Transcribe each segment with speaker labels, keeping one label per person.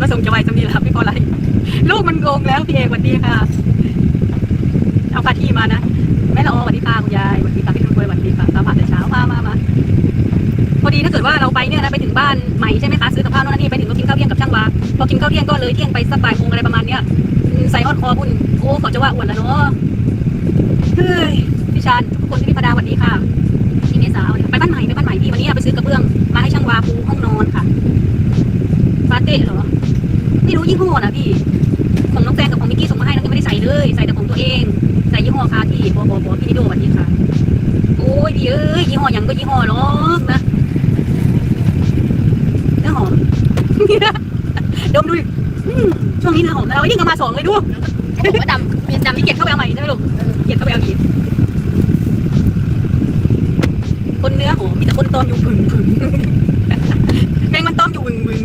Speaker 1: มาส่งจะไวจำนี้แล้วพี่พอไรลูกมันโกงแล้วพี่เอกสวัสดีค่ะ เอาค่าที่มานะแม่ละออสวัสดีค่ะคุณยายสวัสดีค่ะพี่ทุนรวยสวัสดีค่ะตามผ่าแต่เช้ามามามาพอดีถ้าเกิดว่าเราไปเนี่ยนะไปถึงบ้านใหม่ใช่ไหมคะซื้อกับข้าวโน่นนนนี่ไปถึงก็กินข้าวเที่ยงกับช่างวาพอกินข้าวเที่ยงก็เลยเที่ยงไปสักบ่ายโมงอะไรประมาณเนี้ยใส่ออดคอบุญโอ้เขาจะว่าอ้วนแล้วเนาะเฮ้ยพี่ชานทุกคนที่พี่ประดาสวัสดีค่ะพี่เมษาไปบ้านใหม่ไปบ้านใหม่พี่วันนี้ไปซื้อกระเบื้องมาให้ช่างวาปูห้องนอนค่ะปาเต้เหรอ ไม่รู้ยี่ห้อนะพี่ ของน้องแฟนกับของมิกกี้ส่งมาให้น้องยังไม่ได้ใส่เลย ใส่แต่ของตัวเอง ใส่ยี่ห้อคาที่บอบอบอพี่นิโดสวัสดีค่ะ โอ้ยพี่เอ้ยยี่ห้อหยังก็ยี่ห้อหรอกนะแล้วหอมดมดูดิอืมช่วงนี้นะหอมเรายิ่งเอามาสองเลยดู
Speaker 2: ว่าดำเมียนดำ
Speaker 1: พี่เกียรติเข้าไปเอาใหม่ใช่ไหมลูกเกียรติเข้าไปเอาอีกคนเนื้อหอมมีแต่คนตอมอยู่ผึ่งผึ่งแมงมันตอมอยู่วึงวึง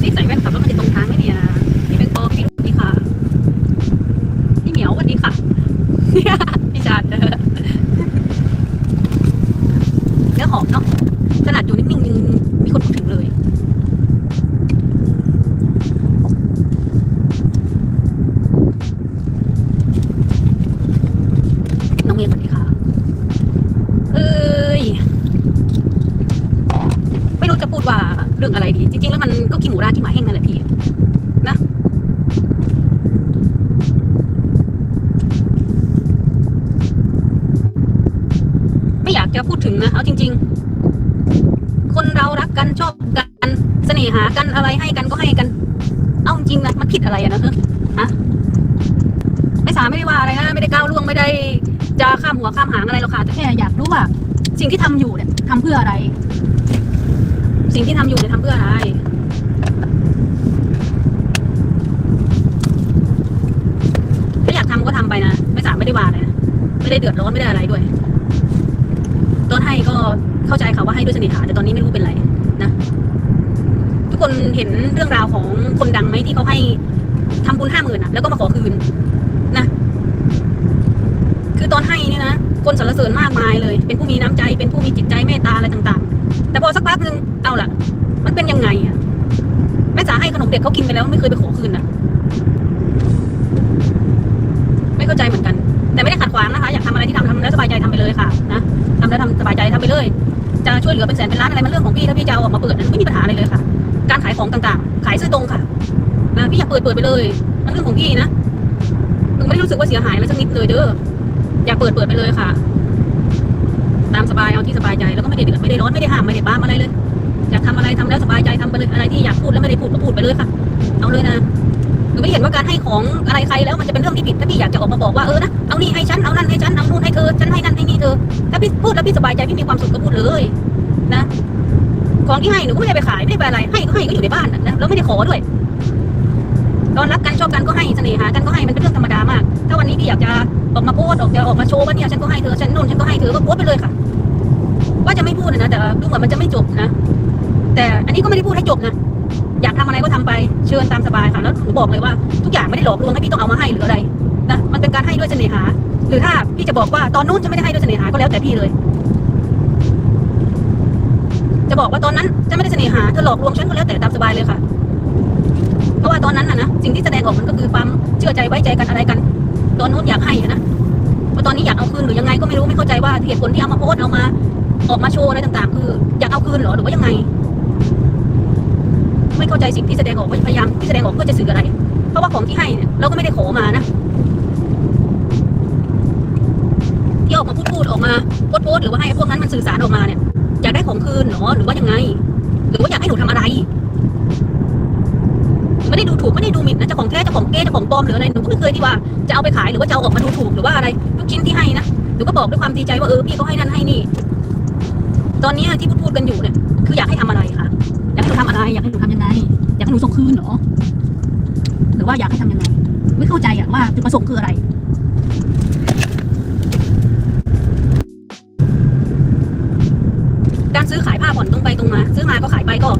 Speaker 1: สีใส่แว่นขับรถมันจะตรงทางไหมเนี่ยพี่เป็นปอพี่สวัสดีค่ะพี่เหมียวสวัสดีค่ะ พี่ชาดเนื้อหอมเนาะขนาดอยู่นิ่งๆยังมีคนพูดถึงเลย น้องเมย์สวัสดีค่ะ เอ้ย ไม่รู้จะพูดว่า เรื่องอะไรดี จริง ๆ แล้วมันก็กินหมูราดที่หมาแห้งนั่นแหละพี่นะไม่อยากจะพูดถึงนะเอาจริง ๆ คนเรารักกันชอบกันเสน่หากันอะไรให้กันก็ให้กัน เอาจริงนะมันผิดอะไรอะนะฮะไม่สาไม่ได้ว่าอะไรนะไม่ได้ก้าวล่วงไม่ได้จะข้ามหัวข้ามหางอะไรหรอกค่ะแต่แค่อยากรู้ว่าสิ่งที่ทำอยู่เนี่ยทำเพื่ออะไร สิ่งที่ทำอยู่เนี่ยทำเพื่ออะไร ถ้าอยากทำก็ทำไปนะ ไม่สามไม่ได้ว่าเลยนะ ไม่ได้เดือดร้อนไม่ได้อะไรด้วยตอนให้ก็เข้าใจค่ะว่าให้ด้วยเสน่หาแต่ตอนนี้ไม่รู้เป็นไรนะ ทุกคนเห็นเรื่องราวของคนดังไหมที่เขาให้ทำบุญห้าหมื่นอะแล้วก็มาขอคืนนะ คือตอนให้นี่นะ คนสรรเสริญมากมายเลย เป็นผู้มีน้ำใจ เป็นผู้มีจิตใจเมตตาอะไรต่างๆ แต่พอสักพักหนึ่งเอาล่ะ มันเป็นยังไงอะแม่จ๋าให้ขนมเด็กเขากินไปแล้วไม่เคยไปขอคืนนะไม่เข้าใจเหมือนกัน แต่ไม่ได้ขัดขวางนะคะ อยากทำอะไรที่ทำทำแล้วสบายใจทำไปเลยค่ะนะทำแล้วทำสบายใจทำไปเลย จะช่วยเหลือเป็นแสนเป็นล้านอะไรมันเรื่องของพี่ถ้าพี่จะเอาออกมาเปิดนั้นไม่มีปัญหาอะไรเลยค่ะ การขายของต่างๆ ขายซื่อตรงค่ะนะพี่อยากเปิดเปิดไปเลยมันเรื่องของพี่นะมึงไม่ได้รู้สึกว่าเสียหายอะไรสักนิดเลยเด้ออยากเปิดเปิดไปเลยค่ะ ตามสบายเอาที่สบายใจแล้วก็ไม่ได้เดือดไม่ได้ร้อนไม่ได้ห้ามไม่ได้บ้ามอะไรเลยอยากทำอะไรทำแล้วสบายใจทำไปเลยอะไรที่อยากพูดแล้วไม่ได้พูดก็พูดไปเลยค่ะเอาเลยนะหนูไม่เห็นว่าการให้ของอะไรใครแล้วมันจะเป็นเรื่องที่ผิดถ้าพี่อยากจะออกมาบอกว่าเออนะเอานี่ให้ฉันเอานั่นให้ฉันเอานู่นให้เธอฉันให้นั่นให้นี่เธอถ้าพี่พูดแล้วพี่สบายใจพี่มีความสุขก็พูดเลยนะ ของที่ให้หนูก็ไม่ได้ไปขายไม่ได้ไปอะไรให้ก็ให้ก็อยู่ในบ้านนะแล้วไม่ได้ขอด้วย ตอนรักกันชอบกันก็ให้เสน่หากันก็ให้มันเป็นเรื่องธรรมดามาก ถ้าวันนี้พี่อยากจะออกมาโพสต์ออกจะออกมาโชว์ว่าเนี่ยฉันก็ให้เธอฉันนู่นฉันก็ให้เธอก็โพสต์ไปเลยค่ะ ว่าจะไม่พูดนะแต่ดูเหมือนมันจะไม่จบนะ แต่อันนี้ก็ไม่ได้พูดให้จบนะอยากทำอะไรก็ทำไปเชิญตามสบายค่ะแล้วหนูบอกเลยว่าทุกอย่างไม่ได้หลอกลวงให้พี่ต้องเอามาให้หรืออะไรนะมันเป็นการให้ด้วยเสน่หา หรือถ้าพี่จะบอกว่าตอนนู้นจะไม่ได้ให้ด้วยเสน่หาก็แล้วแต่พี่เลย จะบอกว่าตอนนั้นจะไม่ได้เสน่หาเธอหลอกลวงฉันก็แล้วแต่ตามสบายเลยค่ะ เพราะว่าตอนนั้นน่ะนะ สิ่งที่แสดงออกมันก็คือความเชื่อใจไว้ใจกันอะไรกัน ตอนนู้นอยากให้อะนะพอตอนนี้อยากเอาคืนหรือยังไงก็ไม่รู้ไม่เข้าใจว่าเหตุผลที่เอามาโพสเอามา ออกมาโชว์อะไรต่าง ๆ คืออยากเอาคืนหรอหรือว่ายังไง ไม่เข้าใจสิ่งที่แสดงออกว่พยายามที่แสดงออกเพื่อจะสื่ออะไร เพราะว่าของที่ให้เนี่ยเราก็ไม่ได้ขอมานะที่ออกมาพูดพูดออกมาโพสโพสหรือว่าให้พวกนั้นมันสื่อสารออกมาเนี่ยอยากได้ของคืนหรอหรือว่ายังไง หรือว่าอยากให้หนูทำอะไร ไม่ได้ดูถูกไม่ได้ดูหมิ่นนะเจ้าของแท้เจ้าของเก้เจ้าของปลอมหรืออะไรหนูก็ไม่เคยที่ว่าจะเอาไปขายหรือว่าจะเอาออกมาดูถูกหรือว่าอะไรทุกชิ้นที่ให้นะหนูก็บอกด้วยความดีใจว่าเออพี่เขาให้นั่นให้นี่ ตอนนี้ที่พูดพูดกันอยู่เนี่ยคืออยากให้ทำอะไรคะอยากให้หนูทำอะไร อยากให้หนูทำยังไง อยากให้หนูส่งคืนเหรอหรือว่าอยากให้ทำยังไง ไม่เข้าใจอะว่าจุดประสงค์คืออะไรการซื้อขายผ้าผ่อนตรงไปตรงมา ซื้อมาก็ขายไปก็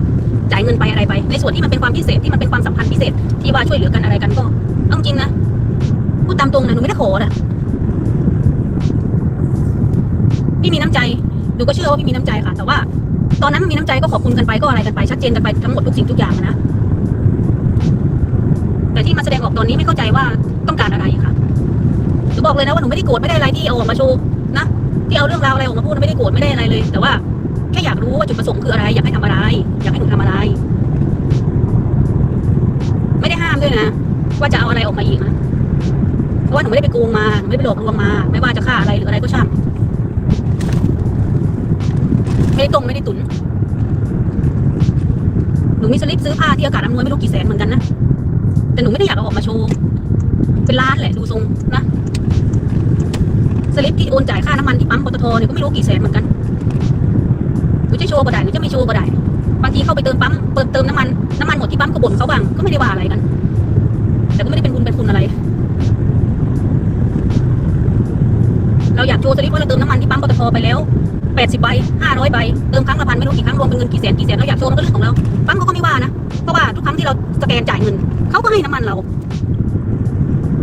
Speaker 1: จ่ายเงินไปอะไรไป ในส่วนที่มันเป็นความพิเศษที่มันเป็นความสัมพันธ์พิเศษ ที่ว่าช่วยเหลือกันอะไรกันก็เอาจริงนะพูดตามตรงนะหนูไม่ได้ขอนะพี่มีน้ำใจหนูก็เชื่อว่าพี่มีน้ำใจค่ะ แต่ว่า ตอนนั้นมีน้ำใจก็ขอบคุณกันไปก็อะไรกันไปชัดเจนกันไปทั้งหมดทุกสิ่งทุกอย่างนะแต่ที่มาแสดงออกตอนนี้ไม่เข้าใจว่าต้องการอะไรค่ะหนูบอกเลยนะว่าหนูไม่ได้โกรธไม่ได้อะไรที่เอาออกมาโชว์นะที่เอาเรื่องราวอะไรออกมาพูดไม่ได้โกรธไม่ได้อะไรเลย แต่ว่า ค่อยากรู้ว่าจุดประสงค์คืออะไร อยากให้ทำอะไร อยากให้หนูทำอะไร ไม่ได้ห้ามด้วยนะ ว่าจะเอาอะไรออกมาอีกนะเพราะว่าหนูไม่ได้ไปโกงมาหนูไม่ได้ไปหลอกลวงมา ไม่ว่าจะฆ่าอะไรหรืออะไรก็ช่างไม่ได้ตรงไม่ได้ตุนหนูมีสลิปซื้อผ้าที่อากาศอำนวยไม่รู้กี่แสนเหมือนกันนะแต่หนูไม่ได้อยากเอาออกมาโชว์เป็นล้านแหละดูทรงนะสลิปที่โอนจ่ายค่าน้ำมันที่ปั๊มปตทเนี่ยก็ไม่รู้กี่แสนเหมือนกันูจะโชว์ก็ได้หนูจะไม่โชว์ก็ได้ บางทีเข้าไปเติมปั๊มเปิดเติมน้ำมันน้ำมันหมดที่ปั๊มก็บ่นเขาบ้างก็ไม่ได้ว่าอะไรกัน แต่ก็ไม่ได้เป็นบุญเป็นคุณอะไร เราอยากโชว์สลิปว่าเราเติมน้ำมันที่ปั๊มปตทไปแล้ว80ใบ500ใบเติมครั้งละพันไม่รู้กี่ครั้งรวมเป็นเงินกี่แสนกี่แสนเราอยากโชว์มันก็เรื่องของเราปั๊มเขาก็ไม่ว่านะเพราะว่าทุกครั้งที่เราสแกนจ่ายเงินเขาก็ให้น้ำมันเรา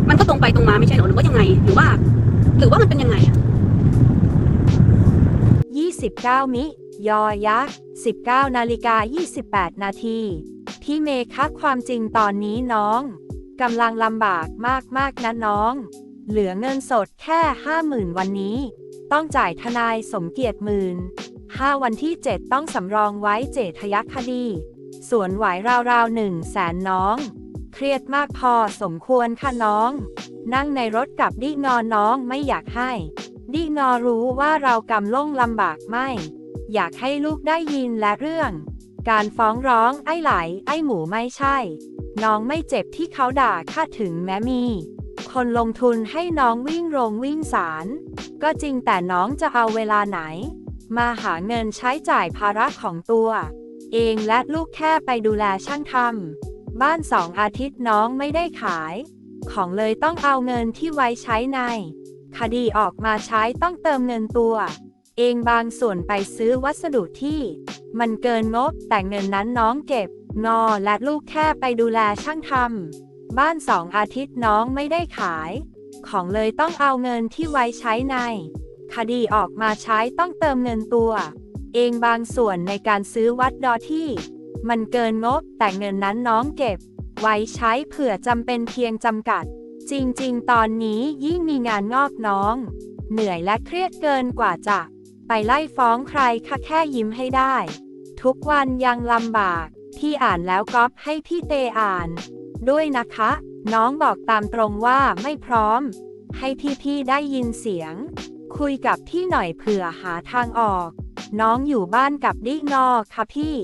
Speaker 1: มันก็ตรงไปตรงมาไม่ใช่เหรอหรือว่ายังไงหรือว่า หรือว่ามันเป็นยังไงอะ
Speaker 3: 29 มิ ยอยักษ์ 19 นาฬิกา 28 นาที พี่เมย์คะความจริงตอนนี้น้องกำลังลำบากมากๆนะน้อง เหลือเงินสดแค่ 50,000 วันนี้ ต้องจ่ายทนายสมเกียรติหมื่นห้าวันที่ 7 ต้องสำรองไว้เจตยักคดี ส่วนไหวราวๆหนึ่งแสนน้อง เครียดมากพอสมควรค่ะน้อง นั่งในรถกับดิงอนน้องไม่อยากให้ดิงอรู้ว่าเรากำล่งลำบากไม่ อยากให้ลูกได้ยินและเรื่อง การฟ้องร้องไอ้ไหล ไอ้หมูไม่ใช่ น้องไม่เจ็บที่เขาด่าข้าถึงแม้มี คนลงทุนให้น้องวิ่งโรงวิ่งศาลก็จริงแต่น้องจะเอาเวลาไหน มาหาเงินใช้จ่ายภาระของตัว เองและลูกแค่ไปดูแลช่างทำบ้านสองอาทิตย์น้องไม่ได้ขาย ของเลยต้องเอาเงินที่ไว้ใช้ใน คดีออกมาใช้ต้องเติมเงินตัว เองบางส่วนไปซื้อวัสดุที่ มันเกินงบแต่เงินนั้นน้องเก็บงอและลูกแค่ไปดูแลช่างทำบ้านสองอาทิตย์น้องไม่ได้ขาย ของเลยต้องเอาเงินที่ไว้ใช้ใน คดีออกมาใช้ต้องเติมเงินตัว เองบางส่วนในการซื้อวัดดอที่ มันเกินงบแต่เงินนั้นน้องเก็บ ไว้ใช้เผื่อจำเป็นเพียงจำกัด จริงๆ ตอนนี้ยิ่งมีงานงอกน้อง เหนื่อยและเครียดเกินกว่าจะ ไปไล่ฟ้องใครคะแค่ยิ้มให้ได้ ทุกวันยังลำบาก พี่อ่านแล้วก๊อปให้พี่เตอ่าน ด้วยนะคะ น้องบอกตามตรงว่าไม่พร้อม ให้พี่ๆได้ยินเสียง คุยกับพี่หน่อยเผื่อหาทางออก น้องอยู่บ้านกับดิกนอค่ะพี่